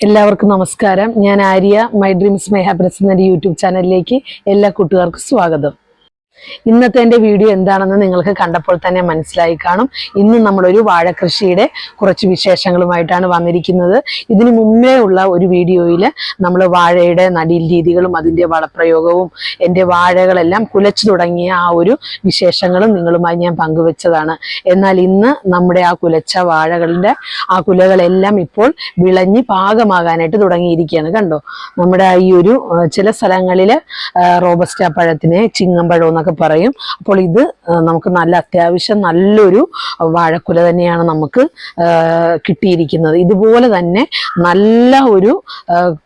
എല്ലാവർക്കും നമസ്കാരം. ഞാൻ Arya. My dreams my happiness എന്ന യൂട്യൂബ് ചാനലിലേക്ക് എല്ലാ കൂട്ടുകാർക്കും സ്വാഗതം. ഇന്നത്തെ എന്റെ വീഡിയോ എന്താണെന്ന് നിങ്ങൾക്ക് കണ്ടപ്പോൾ തന്നെ മനസ്സിലായി കാണും. ഇന്ന് നമ്മളൊരു വാഴകൃഷിയുടെ കുറച്ച് വിശേഷങ്ങളുമായിട്ടാണ് വന്നിരിക്കുന്നത്. ഇതിനു മുമ്പേ ഉള്ള ഒരു വീഡിയോയിൽ നമ്മൾ വാഴയുടെ നടീൽ രീതികളും അതിന്റെ വളപ്രയോഗവും എന്റെ വാഴകളെല്ലാം കുലച്ചു തുടങ്ങിയ ആ ഒരു വിശേഷങ്ങളും നിങ്ങളുമായി ഞാൻ പങ്കുവെച്ചതാണ്. എന്നാൽ ഇന്ന് നമ്മുടെ ആ കുലച്ച വാഴകളുടെ ആ കുലകളെല്ലാം ഇപ്പോൾ വിളഞ്ഞ് പാകമാകാനായിട്ട് തുടങ്ങിയിരിക്കുകയാണ്. കണ്ടോ? നമ്മുടെ ഈ ഒരു ചില സ്ഥലങ്ങളിൽ റോബസ്റ്റ പഴത്തിനെ ചിങ്ങമ്പഴം പറയും. അപ്പോൾ ഇത് നമുക്ക് നല്ല അത്യാവശ്യം നല്ലൊരു വാഴക്കുല തന്നെയാണ് നമുക്ക് കിട്ടിയിരിക്കുന്നത്. ഇതുപോലെ തന്നെ നല്ല ഒരു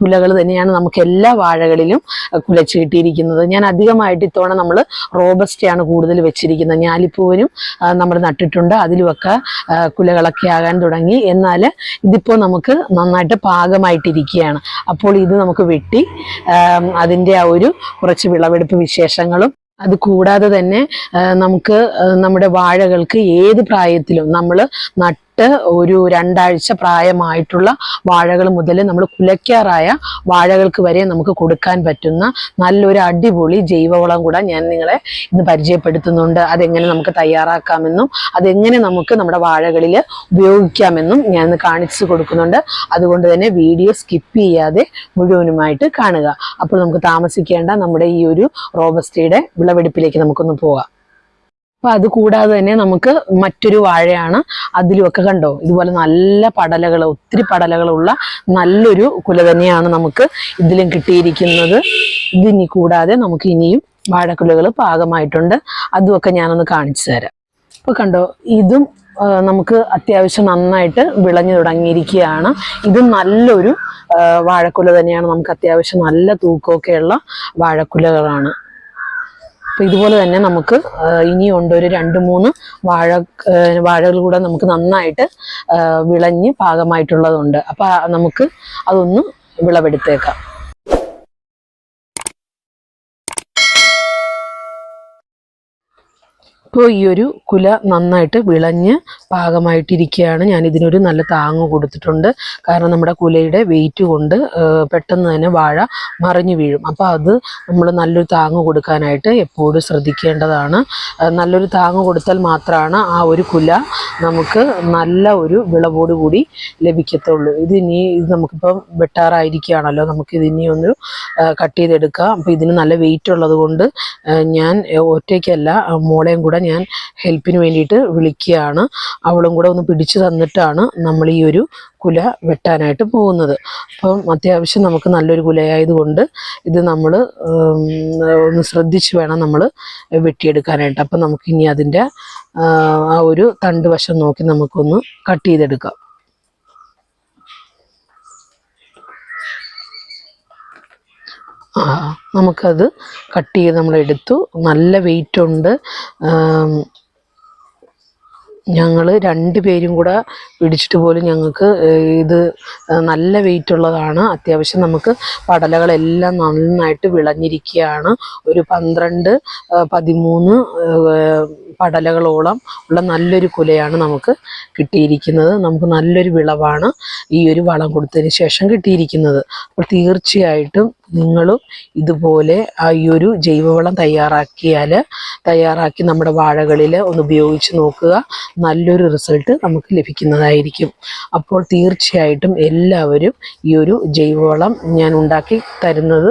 കുലകൾ തന്നെയാണ് നമുക്ക് എല്ലാ വാഴകളിലും കുലച്ച് കിട്ടിയിരിക്കുന്നത്. ഞാൻ അധികമായിട്ട് ഇത്തവണ നമ്മൾ റോബസ്റ്റയാണ് കൂടുതൽ വെച്ചിരിക്കുന്നത്. ഞാലിപ്പൂവിനും നമ്മൾ നട്ടിട്ടുണ്ട്. അതിലുമൊക്കെ കുലകളൊക്കെ ആകാൻ തുടങ്ങി. എന്നാൽ ഇതിപ്പോൾ നമുക്ക് നന്നായിട്ട് പാകമായിട്ടിരിക്കുകയാണ്. അപ്പോൾ ഇത് നമുക്ക് വെട്ടി അതിന്റെ ആ ഒരു കുറച്ച് വിളവെടുപ്പ് വിശേഷങ്ങളും അത് കൂടാതെ തന്നെ നമുക്ക് നമ്മുടെ വാഴകൾക്ക് ഏത് പ്രായത്തിലും നമ്മൾ നട്ട് ഒരു രണ്ടാഴ്ച പ്രായമായിട്ടുള്ള വാഴകൾ മുതൽ നമ്മൾ കുലയ്ക്കാറായ വാഴകൾക്ക് വരെ നമുക്ക് കൊടുക്കാൻ പറ്റുന്ന നല്ലൊരു അടിപൊളി ജൈവവളം കൂടെ ഞാൻ നിങ്ങളെ ഇന്ന് പരിചയപ്പെടുത്തുന്നുണ്ട്. അതെങ്ങനെ നമുക്ക് തയ്യാറാക്കാമെന്നും അതെങ്ങനെ നമുക്ക് നമ്മുടെ വാഴകളിൽ ഉപയോഗിക്കാമെന്നും ഞാൻ ഇന്ന് കാണിച്ചു കൊടുക്കുന്നുണ്ട്. അതുകൊണ്ട് തന്നെ വീഡിയോ സ്കിപ്പ് ചെയ്യാതെ മുഴുവനുമായിട്ട് കാണുക. അപ്പോൾ നമുക്ക് താമസിക്കേണ്ട നമ്മുടെ ഈ ഒരു റോബസ്റ്റയുടെ വിളവെടുപ്പിലേക്ക് നമുക്കൊന്ന് പോകാം അപ്പൊ അത് കൂടാതെ തന്നെ നമുക്ക് മറ്റൊരു വാഴയാണ് അതിലുമൊക്കെ കണ്ടോ? ഇതുപോലെ നല്ല പടലകൾ ഒത്തിരി പടലകളുള്ള നല്ലൊരു കുല തന്നെയാണ് നമുക്ക് ഇതിലും കിട്ടിയിരിക്കുന്നത്. ഇതിനി കൂടാതെ നമുക്ക് ഇനിയും വാഴക്കുലകൾ പാകമായിട്ടുണ്ട്. അതുമൊക്കെ ഞാനൊന്ന് കാണിച്ചു തരാം. അപ്പൊ കണ്ടോ? ഇതും നമുക്ക് അത്യാവശ്യം നന്നായിട്ട് വിളഞ്ഞു തുടങ്ങിയിരിക്കുകയാണ്. ഇതും നല്ലൊരു വാഴക്കുല തന്നെയാണ്. നമുക്ക് അത്യാവശ്യം നല്ല തൂക്കമൊക്കെയുള്ള വാഴക്കുലകളാണ്. അപ്പൊ ഇതുപോലെ തന്നെ നമുക്ക് ഇനിയുണ്ട് ഒരു രണ്ട് മൂന്ന് വാഴ വാഴകൾ കൂടെ നമുക്ക് നന്നായിട്ട് വിളഞ്ഞ് പാകമായിട്ടുള്ളതുണ്ട്. അപ്പൊ ആ നമുക്ക് അതൊന്ന് വിളവെടുത്തേക്കാം. ഇപ്പോൾ ഈ ഒരു കുല നന്നായിട്ട് വിളഞ്ഞ് പാകമായിട്ടിരിക്കുകയാണ് ഞാൻ ഇതിനൊരു നല്ല താങ്ങ് കൊടുത്തിട്ടുണ്ട്. കാരണം നമ്മുടെ കുലയുടെ വെയിറ്റ് കൊണ്ട് പെട്ടെന്ന് തന്നെ വാഴ മറിഞ്ഞു വീഴും. അപ്പോൾ അത് നമ്മൾ നല്ലൊരു താങ്ങ് കൊടുക്കാനായിട്ട് എപ്പോഴും ശ്രദ്ധിക്കേണ്ടതാണ്. നല്ലൊരു താങ്ങ് കൊടുത്താൽ മാത്രമാണ് ആ ഒരു കുല നമുക്ക് നല്ല ഒരു വിളവോട് കൂടി ലഭിക്കത്തുള്ളൂ. ഇത് ഇനി ഇത് നമുക്കിപ്പം വെട്ടാറായിരിക്കുകയാണല്ലോ. നമുക്ക് ഇത് ഇനി ഒന്ന് കട്ട് ചെയ്തെടുക്കാം. അപ്പോൾ ഇതിന് നല്ല വെയിറ്റ് ഉള്ളത് ഞാൻ ഒറ്റയ്ക്കല്ല മോളെയും കൂടെ ഞാൻ ഹെൽപ്പിന് വേണ്ടിയിട്ട് വിളിക്കുകയാണ്. അവളും കൂടെ ഒന്ന് പിടിച്ചു തന്നിട്ടാണ് നമ്മൾ ഈ ഒരു കുല വെട്ടാനായിട്ട് പോകുന്നത്. അപ്പം അത്യാവശ്യം നമുക്ക് നല്ലൊരു കുലയായതുകൊണ്ട് ഇത് നമ്മൾ ഒന്ന് ശ്രദ്ധിച്ച് വേണം നമ്മൾ വെട്ടിയെടുക്കാനായിട്ട്. അപ്പം നമുക്കിനി അതിന്റെ ആ ആ ഒരു തണ്ട് വശം നോക്കി നമുക്കൊന്ന് കട്ട് ചെയ്തെടുക്കാം. നമുക്കത് കട്ട് ചെയ്ത് നമ്മൾ എടുത്തു. നല്ല വെയിറ്റ് ഉണ്ട്. ഞങ്ങൾ രണ്ടുപേരും കൂടെ പിടിച്ചിട്ട് പോലും ഞങ്ങൾക്ക് ഇത് നല്ല വെയിറ്റ് ഉള്ളതാണ്. അത്യാവശ്യം നമുക്ക് പടലകളെല്ലാം നന്നായിട്ട് വിളഞ്ഞിരിക്കുകയാണ്. ഒരു പന്ത്രണ്ട് പതിമൂന്ന് പടലകളോളം ഉള്ള നല്ലൊരു കുലയാണ് നമുക്ക് കിട്ടിയിരിക്കുന്നത്. നമുക്ക് നല്ലൊരു വിളവാണ് ഈ ഒരു വളം കൊടുത്തതിന് ശേഷം കിട്ടിയിരിക്കുന്നത്. അപ്പോൾ തീർച്ചയായിട്ടും നിങ്ങളും ഇതുപോലെ ഈ ഒരു ജൈവവളം തയ്യാറാക്കിയാൽ തയ്യാറാക്കി നമ്മുടെ വാഴകളിൽ ഒന്ന് ഉപയോഗിച്ച് നോക്കുക. നല്ലൊരു റിസൾട്ട് നമുക്ക് ലഭിക്കുന്നതായിരിക്കും. അപ്പോൾ തീർച്ചയായിട്ടും എല്ലാവരും ഈ ഒരു ജൈവവളം ഞാൻ ഉണ്ടാക്കി തരുന്നത്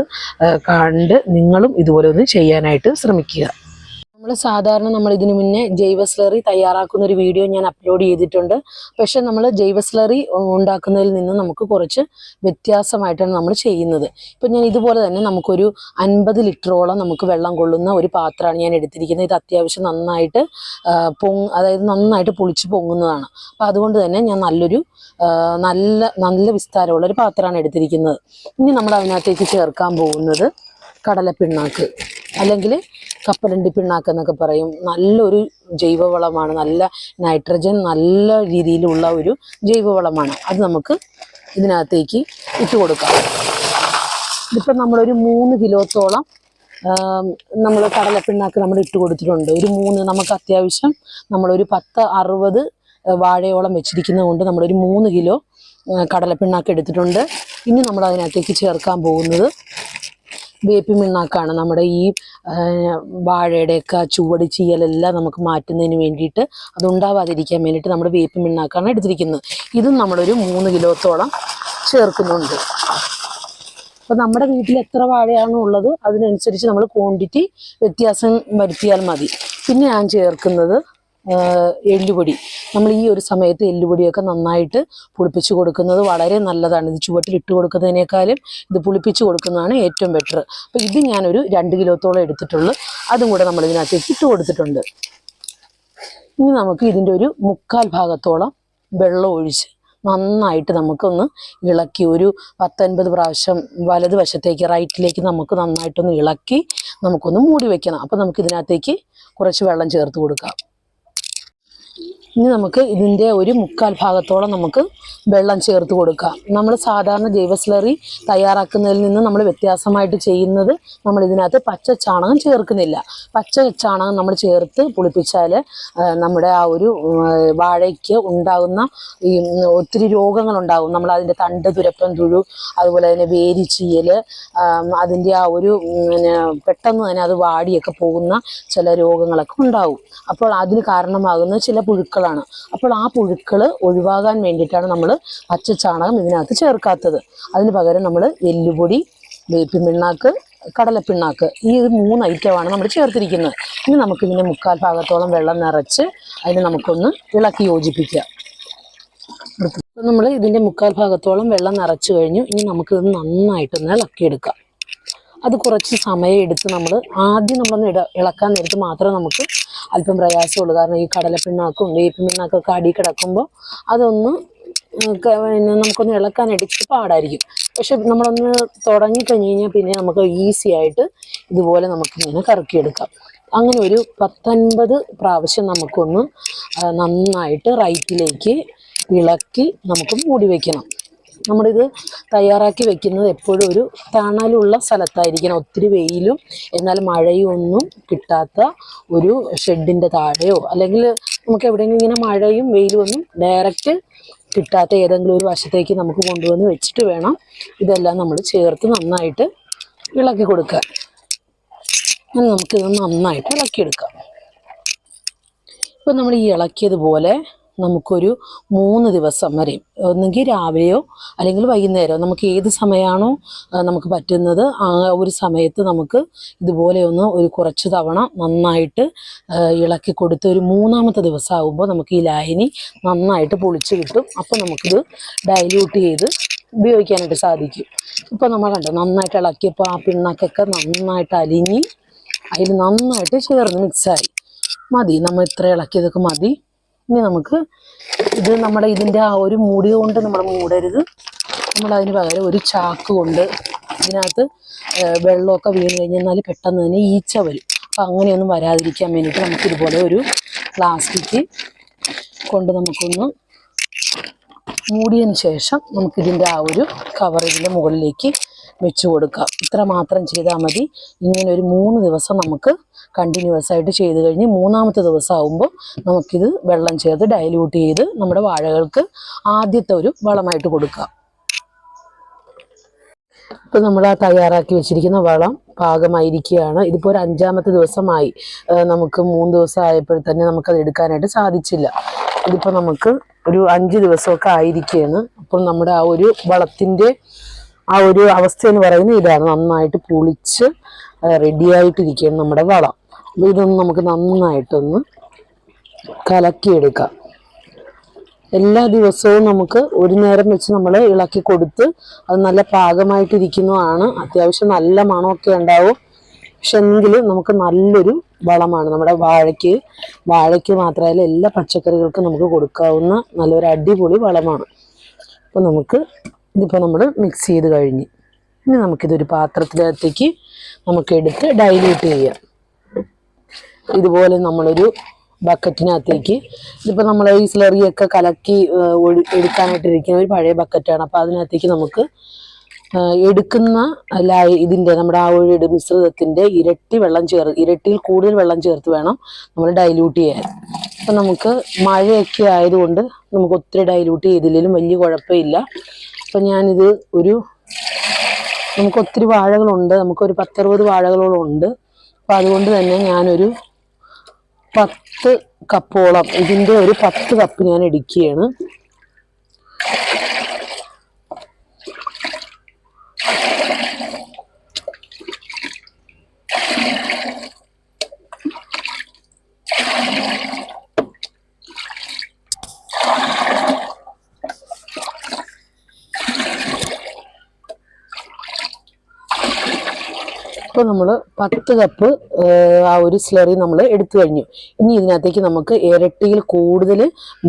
കണ്ട് നിങ്ങളും ഇതുപോലെ ഒന്ന് ചെയ്യാനായിട്ട് ശ്രമിക്കുക. നമ്മൾ സാധാരണ നമ്മൾ ഇതിനു മുന്നേ ജൈവ സ്ലറി തയ്യാറാക്കുന്ന ഒരു വീഡിയോ ഞാൻ അപ്ലോഡ് ചെയ്തിട്ടുണ്ട്. പക്ഷെ നമ്മൾ ജൈവ സ്ലറി ഉണ്ടാക്കുന്നതിൽ നിന്ന് നമുക്ക് കുറച്ച് വ്യത്യാസമായിട്ടാണ് നമ്മൾ ചെയ്യുന്നത്. ഇപ്പം ഞാൻ ഇതുപോലെ തന്നെ നമുക്കൊരു അൻപത് ലിറ്ററോളം നമുക്ക് വെള്ളം കൊള്ളുന്ന ഒരു പാത്രമാണ് ഞാൻ എടുത്തിരിക്കുന്നത്. ഇത് അത്യാവശ്യം നന്നായിട്ട് പൊങ് അതായത് നന്നായിട്ട് പൊളിച്ച് പൊങ്ങുന്നതാണ്. അപ്പം അതുകൊണ്ട് തന്നെ ഞാൻ നല്ലൊരു നല്ല നല്ല വിസ്താരമുള്ള ഒരു പാത്രമാണ് എടുത്തിരിക്കുന്നത്. ഇനി നമ്മൾ അതിനകത്തേക്ക് ചേർക്കാൻ പോകുന്നത് കടലപ്പിണ്ണാക്ക്. അല്ലെങ്കിൽ കപ്പലണ്ടി പിണ്ണാക്ക് എന്നൊക്കെ പറയും. നല്ലൊരു ജൈവവളമാണ്. നല്ല നൈട്രജൻ നല്ല രീതിയിലുള്ള ഒരു ജൈവവളമാണ്. അത് നമുക്ക് ഇതിനകത്തേക്ക് ഇട്ട് കൊടുക്കാം. ഇതിപ്പോൾ നമ്മളൊരു മൂന്ന് കിലോത്തോളം നമ്മൾ കടലപ്പിണ്ണാക്ക് നമ്മൾ ഇട്ട് കൊടുത്തിട്ടുണ്ട്. ഒരു മൂന്ന് നമുക്ക് അത്യാവശ്യം നമ്മളൊരു പത്ത് അറുപത് വാഴയോളം വെച്ചിരിക്കുന്നത് കൊണ്ട് നമ്മളൊരു മൂന്ന് കിലോ കടലപ്പിണ്ണാക്ക് എടുത്തിട്ടുണ്ട്. ഇനി നമ്മൾ അതിനകത്തേക്ക് ചേർക്കാൻ പോകുന്നത് വേപ്പിൻ മിണ്ണാക്കാണ് നമ്മുടെ ഈ വാഴയുടെയൊക്കെ ചുവട് ചീയലെല്ലാം നമുക്ക് മാറ്റുന്നതിന് വേണ്ടിയിട്ട് അതുണ്ടാവാതിരിക്കാൻ വേണ്ടിയിട്ട് നമ്മുടെ വേപ്പ് മിണ്ണാക്കാണ് എടുത്തിരിക്കുന്നത്. ഇതും നമ്മളൊരു മൂന്ന് കിലോത്തോളം ചേർക്കുന്നുണ്ട്. അപ്പോൾ നമ്മുടെ വീട്ടിൽ എത്ര വാഴയാണോ ഉള്ളത് അതിനനുസരിച്ച് നമ്മൾ ക്വാണ്ടിറ്റി വ്യത്യാസം വരുത്തിയാൽ മതി. പിന്നെ ഞാൻ ചേർക്കുന്നത് എല്ലുപൊടി. നമ്മൾ ഈ ഒരു സമയത്ത് എല്ലുപൊടിയൊക്കെ നന്നായിട്ട് പുളിപ്പിച്ച് കൊടുക്കുന്നത് വളരെ നല്ലതാണ്. ഇത് ചുവട്ടിൽ ഇട്ട് കൊടുക്കുന്നതിനേക്കാളും ഇത് പുളിപ്പിച്ച് കൊടുക്കുന്നതാണ് ഏറ്റവും ബെറ്റർ അപ്പോൾ ഇത് ഞാനൊരു രണ്ട് കിലോത്തോളം എടുത്തിട്ടുള്ളൂ. അതും കൂടെ നമ്മൾ ഇതിനകത്തേക്ക് ഇട്ട് കൊടുത്തിട്ടുണ്ട്. ഇനി നമുക്ക് ഇതിന്റെ ഒരു മുക്കാൽ ഭാഗത്തോളം വെള്ളം ഒഴിച്ച് നന്നായിട്ട് നമുക്കൊന്ന് ഇളക്കി ഒരു പത്തൊൻപത് പ്രാവശ്യം വലതുവശത്തേക്ക് റൈറ്റിലേക്ക് നമുക്ക് നന്നായിട്ടൊന്ന് ഇളക്കി നമുക്കൊന്ന് മൂടി വെക്കണം. അപ്പോൾ നമുക്ക് ഇതിനകത്തേക്ക് കുറച്ച് വെള്ളം ചേർത്ത് കൊടുക്കാം. ഇനി നമുക്ക് ഇതിന്റെ ഒരു മുക്കാൽ ഭാഗത്തോളം നമുക്ക് വെള്ളം ചേർത്ത് കൊടുക്കുക. നമ്മൾ സാധാരണ ജൈവ സ്ലറി തയ്യാറാക്കുന്നതിൽ നിന്ന് നമ്മൾ വ്യത്യാസമായിട്ട് ചെയ്യുന്നത് നമ്മൾ ഇതിനകത്ത് പച്ച ചാണകം ചേർക്കുന്നില്ല. പച്ച ചാണകം നമ്മൾ ചേർത്ത് പുളിപ്പിച്ചാൽ നമ്മുടെ ആ ഒരു വാഴയ്ക്ക് ഉണ്ടാകുന്ന ഈ ഒത്തിരി രോഗങ്ങളുണ്ടാകും. നമ്മൾ അതിന്റെ തണ്ട് തുരപ്പൻ തുഴു അതുപോലെ തന്നെ വേരിച്ചീയൽ അതിന്റെ ആ ഒരു പെട്ടെന്ന് തന്നെ അത് വാടിയൊക്കെ പോകുന്ന ചില രോഗങ്ങളൊക്കെ ഉണ്ടാവും അപ്പോൾ അതിന് കാരണമാകുന്ന ചില പുഴുക്കളാണ്. അപ്പോൾ ആ പുഴുക്കൾ ഒഴിവാകാൻ വേണ്ടിയിട്ടാണ് നമ്മൾ പച്ച ചാണകം ഇതിനകത്ത് ചേർക്കാത്തത്. അതിന് പകരം നമ്മൾ എല്ലുപൊടി വേപ്പിൻ പിണ്ണാക്ക് കടലപ്പിണ്ണാക്ക് ഈ മൂന്ന് ഐറ്റമാണ് നമ്മൾ ചേർത്തിരിക്കുന്നത്. ഇനി നമുക്ക് ഇതിന്റെ മുക്കാൽ ഭാഗത്തോളം വെള്ളം നിറച്ച് അതിനെ നമുക്കൊന്ന് ഇളക്കി യോജിപ്പിക്കാം. അപ്പം നമ്മൾ ഇതിന്റെ മുക്കാൽ ഭാഗത്തോളം വെള്ളം നിറച്ച് കഴിഞ്ഞു. ഇനി നമുക്കിത് നന്നായിട്ടൊന്ന് ഇളക്കിയെടുക്കാം. അത് കുറച്ച് സമയം എടുത്ത് നമ്മൾ ആദ്യം നമ്മളൊന്ന് ഇട ഇളക്കാൻ നേരത്ത് മാത്രമേ നമുക്ക് അല്പം പ്രയാസമുള്ളൂ. കാരണം ഈ കടലപ്പിണ്ണാക്കും വേപ്പിൻ അടി കിടക്കുമ്പോൾ അതൊന്ന് നമുക്കൊന്ന് ഇളക്കാൻ എടുത്ത് പാടായിരിക്കും. പക്ഷെ നമ്മളൊന്ന് തുടങ്ങി കഴിഞ്ഞ് കഴിഞ്ഞാൽ പിന്നെ നമുക്ക് ഈസി ആയിട്ട് ഇതുപോലെ നമുക്കിങ്ങനെ കറക്കിയെടുക്കാം. അങ്ങനെ ഒരു പത്തൊൻപത് പ്രാവശ്യം നമുക്കൊന്ന് നന്നായിട്ട് റൈറ്റിലേക്ക് ഇളക്കി നമുക്ക് മൂടി വയ്ക്കണം നമ്മളിത് തയ്യാറാക്കി വെക്കുന്നത് എപ്പോഴും ഒരു തണലുള്ള സ്ഥലത്തായിരിക്കണം. ഒത്തിരി വെയിലും എന്നാൽ മഴയും ഒന്നും കിട്ടാത്ത ഒരു ഷെഡിന്റെ താഴെയോ അല്ലെങ്കിൽ നമുക്ക് എവിടെയെങ്കിലും ഇങ്ങനെ മഴയും വെയിലും ഒന്നും ഡയറക്റ്റ് കിട്ടാത്ത ഏതെങ്കിലും ഒരു വശത്തേക്ക് നമുക്ക് കൊണ്ടുവന്ന് വെച്ചിട്ട് വേണം ഇതെല്ലാം നമ്മൾ ചേർത്ത് നന്നായിട്ട് ഇളക്കി കൊടുക്കാൻ. അങ്ങനെ നമുക്കിത് നന്നായിട്ട് ഇളക്കിയെടുക്കാം. ഇപ്പം നമ്മൾ ഈ ഇളക്കിയതുപോലെ നമുക്കൊരു മൂന്ന് ദിവസം വരെ. ഒന്നെങ്കിൽ രാവിലെയോ അല്ലെങ്കിൽ വൈകുന്നേരമോ നമുക്ക് ഏത് സമയമാണോ നമുക്ക് പറ്റുന്നത് ആ ഒരു സമയത്ത് നമുക്ക് ഇതുപോലെ ഒന്ന് ഒരു കുറച്ച് തവണ നന്നായിട്ട് ഇളക്കി കൊടുത്ത് ഒരു മൂന്നാമത്തെ ദിവസം ആകുമ്പോൾ നമുക്ക് ഈ ലായനി നന്നായിട്ട് പൊളിച്ച് കിട്ടും. അപ്പോൾ നമുക്കിത് ഡൈല്യൂട്ട് ചെയ്ത് ഉപയോഗിക്കാനായിട്ട് സാധിക്കും. ഇപ്പോൾ നമ്മൾ കണ്ടോ നന്നായിട്ട് ഇളക്കിയപ്പോൾ ആ പിണ്ണാക്കൊക്കെ നന്നായിട്ട് അലിഞ്ഞ് അതിൽ നന്നായിട്ട് ചേർന്ന് മിക്സായി മതി നമ്മൾ ഇത്ര ഇളക്കിയതൊക്കെ മതി. ഇനി നമുക്ക് ഇത് നമ്മുടെ ഇതിന്റെ ആ ഒരു മൂടി കൊണ്ട് നമ്മൾ മൂടരുത്. നമ്മൾ അതിന് പകരം ഒരു ചാക്ക് കൊണ്ട് ഇതിനകത്ത് വെള്ളമൊക്കെ വീണ് കഴിഞ്ഞാൽ പെട്ടെന്ന് തന്നെ ഈച്ച വരും. അപ്പം അങ്ങനെയൊന്നും വരാതിരിക്കാൻ വേണ്ടിയിട്ട് നമുക്ക് ഇതുപോലെ ഒരു പ്ലാസ്റ്റിക് കൊണ്ട് നമുക്കൊന്ന് മൂടിയതിന് ശേഷം നമുക്കിതിന്റെ ആ ഒരു കവർ ഇതിന്റെ മുകളിലേക്ക് വെച്ച് കൊടുക്കുക. ഇത്ര മാത്രം ചെയ്താൽ മതി. ഇങ്ങനെ ഒരു മൂന്ന് ദിവസം നമുക്ക് കണ്ടിന്യൂസ് ആയിട്ട് ചെയ്ത് കഴിഞ്ഞ് മൂന്നാമത്തെ ദിവസം ആകുമ്പോൾ നമുക്കിത് വെള്ളം ചേർത്ത് ഡൈല്യൂട്ട് ചെയ്ത് നമ്മുടെ വാഴകൾക്ക് ആദ്യത്തെ ഒരു വളമായിട്ട് കൊടുക്കുക. ഇപ്പം നമ്മൾ ആ തയ്യാറാക്കി വെച്ചിരിക്കുന്ന വളം പാകമായിരിക്കുകയാണ്. ഇതിപ്പോൾ ഒരു അഞ്ചാമത്തെ ദിവസമായി. നമുക്ക് മൂന്ന് ദിവസം ആയപ്പോൾ തന്നെ നമുക്കത് എടുക്കാനായിട്ട് സാധിച്ചില്ല. ഇതിപ്പോൾ നമുക്ക് ഒരു അഞ്ച് ദിവസമൊക്കെ ആയിരിക്കുകയാണ്. അപ്പോൾ നമ്മുടെ ആ ഒരു വളത്തിന്റെ ആ ഒരു അവസ്ഥ എന്ന് പറയുന്നത് ഇതാണ്. നന്നായിട്ട് പുളിച്ച് റെഡിയായിട്ടിരിക്കുകയാണ് നമ്മുടെ വളം ഇതൊന്ന് നമുക്ക് നന്നായിട്ടൊന്ന് കലക്കിയെടുക്കാം. എല്ലാ ദിവസവും നമുക്ക് ഒരു നേരം വെച്ച് നമ്മൾ ഇളക്കി കൊടുത്ത് അത് നല്ല പാകമായിട്ടിരിക്കുന്നതാണ്. അത്യാവശ്യം നല്ല മണമൊക്കെ ഉണ്ടാവും. പക്ഷെ എങ്കിലും നമുക്ക് നല്ലൊരു വളമാണ്. നമ്മുടെ വാഴയ്ക്ക് വാഴയ്ക്ക് മാത്രമല്ല എല്ലാ പച്ചക്കറികൾക്കും നമുക്ക് കൊടുക്കാവുന്ന നല്ലൊരു അടിപൊളി വളമാണ്. അപ്പോൾ നമുക്ക് ഇതിപ്പോൾ നമ്മൾ മിക്സ് ചെയ്ത് കഴിഞ്ഞ്. ഇനി നമുക്കിതൊരു പാത്രത്തിനകത്തേക്ക് നമുക്ക് എടുത്ത് ഡൈല്യൂട്ട് ചെയ്യാം. ഇതുപോലെ നമ്മളൊരു ബക്കറ്റിനകത്തേക്ക് ഇതിപ്പോൾ നമ്മൾ ഈ സ്ലറിയൊക്കെ കലക്കി എടുക്കാനായിട്ടിരിക്കുന്ന ഒരു പഴയ ബക്കറ്റാണ് അപ്പോൾ അതിനകത്തേക്ക് നമുക്ക് എടുക്കുന്ന ലായ ഇതിന്റെ നമ്മുടെ ആ ഒരു മിശ്രിതത്തിന്റെ ഇരട്ടി വെള്ളം ചേർ ഇരട്ടിയിൽ കൂടുതൽ വെള്ളം ചേർത്ത് വേണം നമ്മൾ ഡൈല്യൂട്ട് ചെയ്യാൻ. അപ്പം നമുക്ക് മഴയൊക്കെ ആയതുകൊണ്ട് നമുക്ക് ഒത്തിരി ഡൈല്യൂട്ട് ചെയ്തില്ലെങ്കിലും വലിയ കുഴപ്പമില്ല. അപ്പം ഞാനിത് ഒരു നമുക്ക് ഒത്തിരി വാഴകളുണ്ട്. നമുക്കൊരു പത്തറുപത് വാഴകളോളം ഉണ്ട്. അപ്പം അതുകൊണ്ട് തന്നെ ഞാനൊരു പത്ത് കപ്പോളം ഇതിന്റെ ഒരു പത്ത് കപ്പ് ഞാൻ ഇടിക്കുകയാണ് ഇപ്പോൾ നമ്മൾ പത്ത് കപ്പ് ആ ഒരു സ്ലറി നമ്മൾ എടുത്തു കഴിഞ്ഞു. ഇനി ഇതിനകത്തേക്ക് നമുക്ക് ഇരട്ടിയിൽ കൂടുതൽ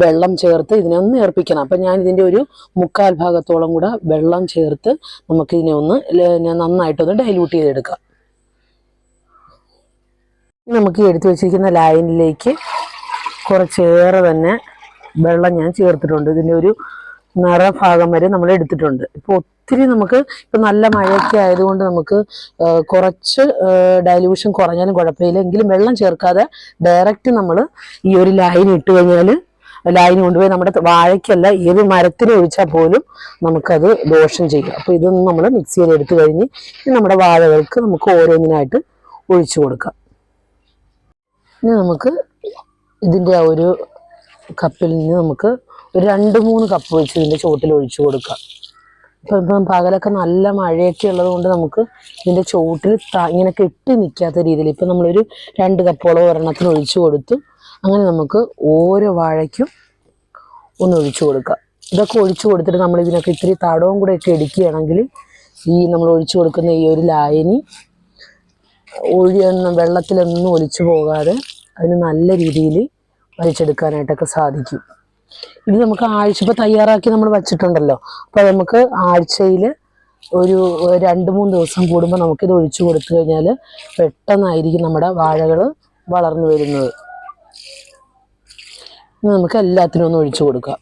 വെള്ളം ചേർത്ത് ഇതിനെ ഒന്ന് ഏർപ്പിക്കണം. അപ്പം ഞാൻ ഇതിന്റെ ഒരു മുക്കാൽ ഭാഗത്തോളം കൂടെ വെള്ളം ചേർത്ത് നമുക്കിതിനെ ഒന്ന് നന്നായിട്ടൊന്ന് ഡൈല്യൂട്ട് ചെയ്തെടുക്കാം. നമുക്ക് എടുത്തു വെച്ചിരിക്കുന്ന ലൈനിലേക്ക് കുറച്ചേറെ തന്നെ വെള്ളം ഞാൻ ചേർത്തിട്ടുണ്ട്. ഇതിന്റെ ഒരു നിറഭാഗം വരെ നമ്മൾ എടുത്തിട്ടുണ്ട്. ഇപ്പോൾ ഒത്തിരി നമുക്ക് ഇപ്പം നല്ല മഴയൊക്കെ ആയതുകൊണ്ട് നമുക്ക് കുറച്ച് ഡൈലൂഷൻ കുറഞ്ഞാലും കുഴപ്പമില്ല. എങ്കിലും വെള്ളം ചേർക്കാതെ ഡയറക്റ്റ് നമ്മൾ ഈ ഒരു ലൈൻ ഇട്ട് കഴിഞ്ഞാൽ ലൈൻ കൊണ്ടുപോയി നമ്മുടെ വാഴയ്ക്കല്ല ഏത് മരത്തിന് ഒഴിച്ചാൽ പോലും നമുക്കത് ദോഷം ചെയ്യും. അപ്പോൾ ഇതൊന്നും നമ്മൾ മിക്സിയിൽ എടുത്തു കഴിഞ്ഞ് നമ്മുടെ വാഴകൾക്ക് നമുക്ക് ഓരോന്നിനായിട്ട് ഒഴിച്ചു കൊടുക്കാം. ഇനി നമുക്ക് ഇതിന്റെ ആ ഒരു കപ്പിൽ നിന്ന് നമുക്ക് ഒരു രണ്ട് മൂന്ന് കപ്പ് വെച്ച് ഇതിന്റെ ചുവട്ടിൽ ഒഴിച്ചു കൊടുക്കാം. ഇപ്പം ഇപ്പം പകലൊക്കെ നല്ല മഴയൊക്കെ ഉള്ളത് കൊണ്ട് നമുക്ക് ഇതിന്റെ ചുവട്ടിൽ ഇങ്ങനെ കെട്ടി നിൽക്കാത്ത രീതിയിൽ ഇപ്പം നമ്മളൊരു രണ്ട് കപ്പോളം ഒരെണ്ണത്തിന് ഒഴിച്ചു കൊടുത്തു അങ്ങനെ നമുക്ക് ഓരോ വാഴയ്ക്കും ഒന്ന് ഒഴിച്ചു കൊടുക്കാം. ഇതൊക്കെ ഒഴിച്ചു കൊടുത്തിട്ട് നമ്മൾ ഇതിനൊക്കെ ഇത്തിരി തടവും കൂടെ ഒക്കെ ഇടിക്കുകയാണെങ്കിൽ ഈ നമ്മൾ ഒഴിച്ചു കൊടുക്കുന്ന ഈ ഒരു ലായനി ഒഴിയൊന്നും വെള്ളത്തിലൊന്നും ഒലിച്ചു പോകാതെ അതിന് നല്ല രീതിയിൽ വലിച്ചെടുക്കാനായിട്ടൊക്കെ സാധിക്കും. ഇത് നമുക്ക് ആഴ്ച ഇപ്പോൾ തയ്യാറാക്കി നമ്മൾ വെച്ചിട്ടുണ്ടല്ലോ. അപ്പോൾ നമുക്ക് ആഴ്ചയിൽ ഒരു രണ്ട് മൂന്ന് ദിവസം കൂടുമ്പോൾ നമുക്കിത് ഒഴിച്ചു കൊടുത്തു കഴിഞ്ഞാൽ പെട്ടെന്നായിരിക്കും നമ്മുടെ വാഴകൾ വളർന്നു വരുന്നത്. നമുക്ക് എല്ലാത്തിനും ഒന്ന് ഒഴിച്ചു കൊടുക്കാം.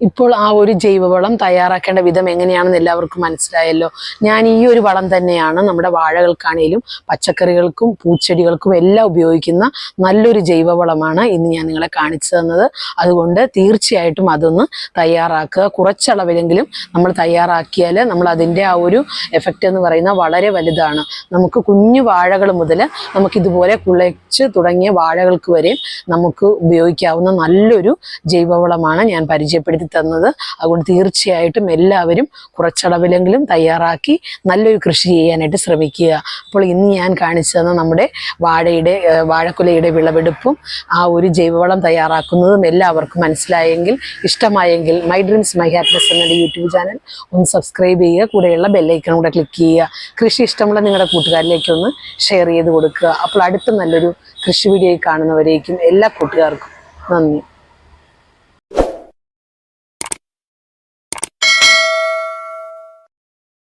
ഇപ്പോൾ ആ ഒരു ജൈവവളം തയ്യാറാക്കേണ്ട വിധം എങ്ങനെയാണെന്ന് എല്ലാവർക്കും മനസ്സിലായല്ലോ. ഞാൻ ഈ ഒരു വളം തന്നെയാണ് നമ്മുടെ വാഴകൾക്കാണേലും പച്ചക്കറികൾക്കും പൂച്ചെടികൾക്കും എല്ലാം ഉപയോഗിക്കുന്ന നല്ലൊരു ജൈവവളമാണ് ഇന്ന് ഞാൻ നിങ്ങളെ കാണിച്ചു തന്നത്. അതുകൊണ്ട് തീർച്ചയായിട്ടും അതൊന്ന് തയ്യാറാക്കുക. കുറച്ചളവിലെങ്കിലും നമ്മൾ തയ്യാറാക്കിയാൽ നമ്മൾ അതിന്റെ ആ ഒരു എഫക്റ്റ് എന്ന് പറയുന്ന വളരെ വലുതാണ്. നമുക്ക് കുഞ്ഞു വാഴകൾ മുതൽ നമുക്കിതുപോലെ കുളച്ച് തുടങ്ങിയ വാഴകൾക്ക് വരെ നമുക്ക് ഉപയോഗിക്കാവുന്ന നല്ലൊരു ജൈവവളമാണ് ഞാൻ പരിചയപ്പെടുത്തി തന്നത്. അതുകൊണ്ട് തീർച്ചയായിട്ടും എല്ലാവരും കുറച്ചടവിലെങ്കിലും തയ്യാറാക്കി നല്ലൊരു കൃഷി ചെയ്യാനായിട്ട് ശ്രമിക്കുക. അപ്പോൾ ഇന്ന് ഞാൻ കാണിച്ചു തന്ന നമ്മുടെ വാഴയുടെ വാഴക്കുലയുടെ വിളവെടുപ്പും ആ ഒരു ജൈവവളം തയ്യാറാക്കുന്നതും എല്ലാവർക്കും മനസ്സിലായെങ്കിൽ ഇഷ്ടമായെങ്കിൽ മൈ ഡ്രീംസ് മൈ ഹാപ്പിനെസ് എന്നുള്ള യൂട്യൂബ് ചാനൽ ഒന്ന് സബ്സ്ക്രൈബ് ചെയ്യുക കൂടെയുള്ള ബെല്ലൈക്കൺ കൂടെ ക്ലിക്ക് ചെയ്യുക. കൃഷി ഇഷ്ടമുള്ള നിങ്ങളുടെ കൂട്ടുകാരിലേക്ക് ഒന്ന് ഷെയർ ചെയ്ത് കൊടുക്കുക. അപ്പോൾ അടുത്ത നല്ലൊരു കൃഷി വീഡിയോയിൽ കാണുന്നവരേക്കും എല്ലാ കൂട്ടുകാർക്കും നന്ദി.